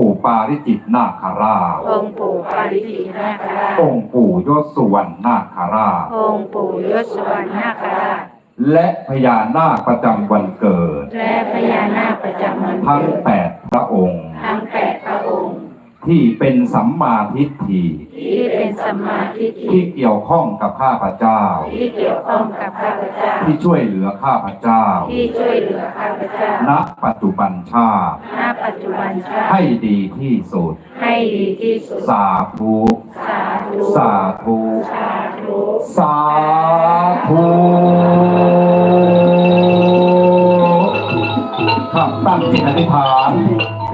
ปู่ปาริจิตนาคราชองค์ปู่ปาริจิตนาคราชองค์ปู่ยศสุวรรณนาคราชองค์ปู่ยศวรรณนาคราชและพญานาคประจำวันเกิด และพญานาคประจำวันทั้งเกิดแปดพระองค์ ทั้งแปดพระองค์ ที่เป็นสัมมาทิฏฐิที่เป็น สัมมาทิฏฐิที่เกี่ยวข้องกับข้าพเจ้า ที่เกี่ยวข้องกับข้าพเจ้า ที่ช่วยเหลือข้าพเจ้า ที่ช่วยเหลือข้าพเจ้า ณ ปัจจุบันชาติ ณ ปัจจุบันชาติ ให้ดีที่สุด ให้ดีที่สุด สาธุ สาธุ สาธุ สาธุ สาธุครับตั้งจิตอธิษฐาน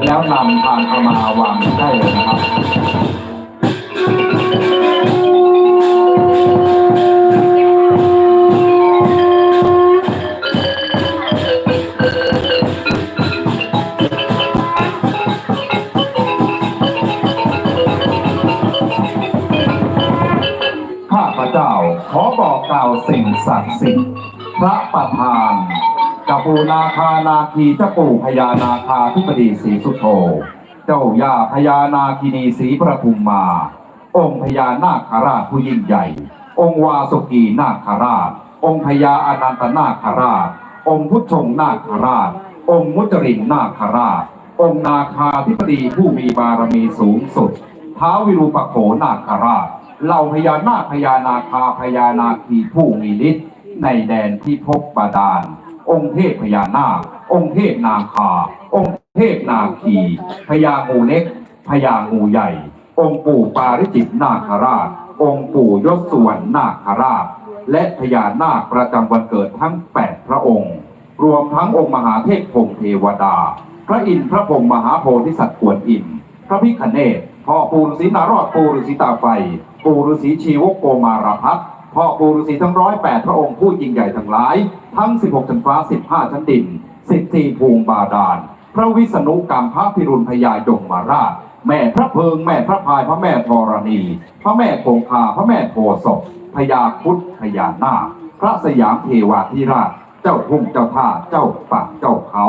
แล้วนำทานเข้ามาวางได้เลยนะครับ เจ้า ขอบอกกล่าวสิ่งศักดิ์สิทธิ์พระประธานกับปูนาคานาคีเจ้าปู่พญานาคาธิบดีศรีสุโธเจ้าย่าพญานาคินีศรีประทุมมา องค์พญานาคราชผู้ยิ่งใหญ่ องค์วาสุกีนาคราช องค์พญาอนันตนาคราช องค์พุทธงนาคราช องค์มุจรินนาคราช องค์นาคาธิบดีผู้มีบารมีสูงสุดท้าววิรูปโขนาคราช เหล่าพญานาคพญานาคาพญานาคีผู้มีฤทธิ์ในแดนที่พบบาดาล องค์เทพพญานาค องค์เทพนาคา องค์เทพนาคีพญางูเล็กพญางูใหญ่ องค์ปู่ปาริจิตนาคราช องค์ปู่ยศสุวรรณนาคราช และพญานาคประจำวันเกิดทั้งแปดพระองค์ รวมทั้งองค์มหาเทพพรมเทวดา พระอินทร์พระพรหมมหาโพธิสัตว์กวนอิมพระพิคเนศพ่อปู่ฤาษีนารอดปู่ฤาษีตาไฟ ปู่ฤาษีชีวกโกมารพัฒพ่อปู่ฤาษีทั้งร้อยแปดพระองค์ผู้ยิ่งใหญ่ทั้งหลาย ทั้ง 16 ชั้นฟ้า 15 ชั้นดิน 14 ภูมิบาดาล พระวิษณุกรรมพระพิรุณพญายมมาราช แม่พระเพิง แม่พระพายพระแม่ธรณี พระแม่คงคาพระแม่โพศพพญาพุทธพญานาคพระสยามเทวาธิราช เจ้าทุ่งเจ้าท่าเจ้าป่าเจ้าเขา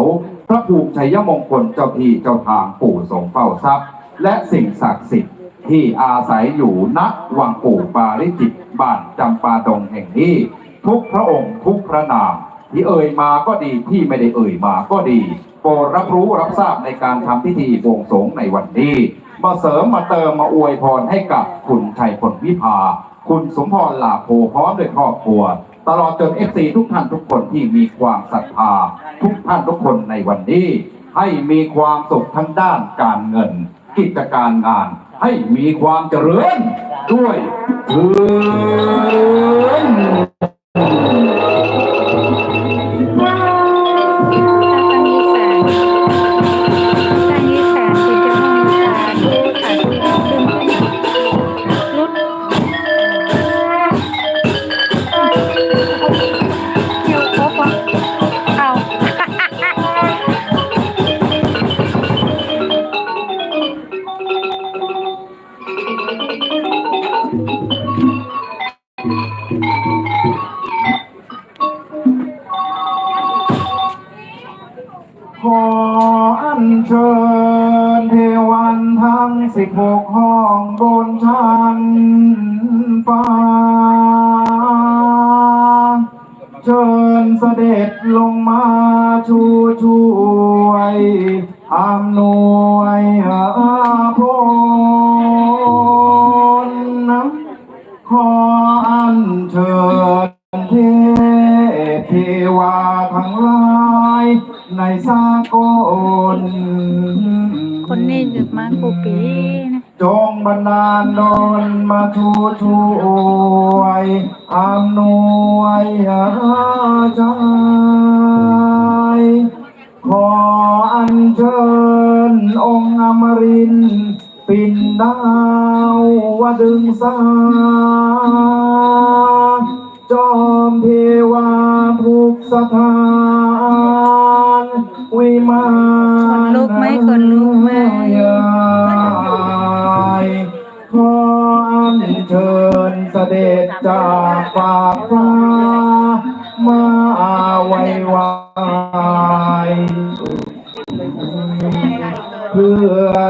พระภูมิชัยมงคลเจ้าที่เจ้าทางปู่ทรงเฝ้าทรัพย์ และสิ่งศักดิ์สิทธิ์ ที่อาศัยอยู่ณวังปู่ปาริจิตบ้านจำปาดงแห่งนี้ ทุกพระองค์ทุกพระนาม ที่เอ่ยมาก็ดีที่ไม่ได้เอ่ยมาก็ดีโปรดรับรู้รับทราบในการทำพิธีบวงสรวงในวันนี้ มาเสริมมาเติมมาอวยพรให้กับคุณชัยพลวิภา คุณสมพรลาโพพร้อมด้วยครอบครัว ตลอดจนเอฟซีทุกท่านทุกคนที่มีความศรัทธา ทุกท่านทุกคนในวันนี้ ให้มีความสุขทั้งด้านการเงิน กิจการงาน ให้มีความเจริญด้วยเถิด ขออัญเชิญเทวันทั้งสิบหกห้องบนชั้นฟ้า เชิญเสด็จลงมาชูช่วยอำนวยพรขอ อัญเชิญเทพเทวาทั้งหลายในสากลคนนี้ดึกมากกูปีนะจงบันดาลดลมาชูช่วยอำนวยใจขออัญเชิญองค์อมรินทร์ปิ่น ดาววดึงสาจอมเทวาทุกสถานวิมานลุกไหมคนลุกไหมยายขออัญเชิญเสด็จจากฝากฟ้ามาไว้ไวเพื่อ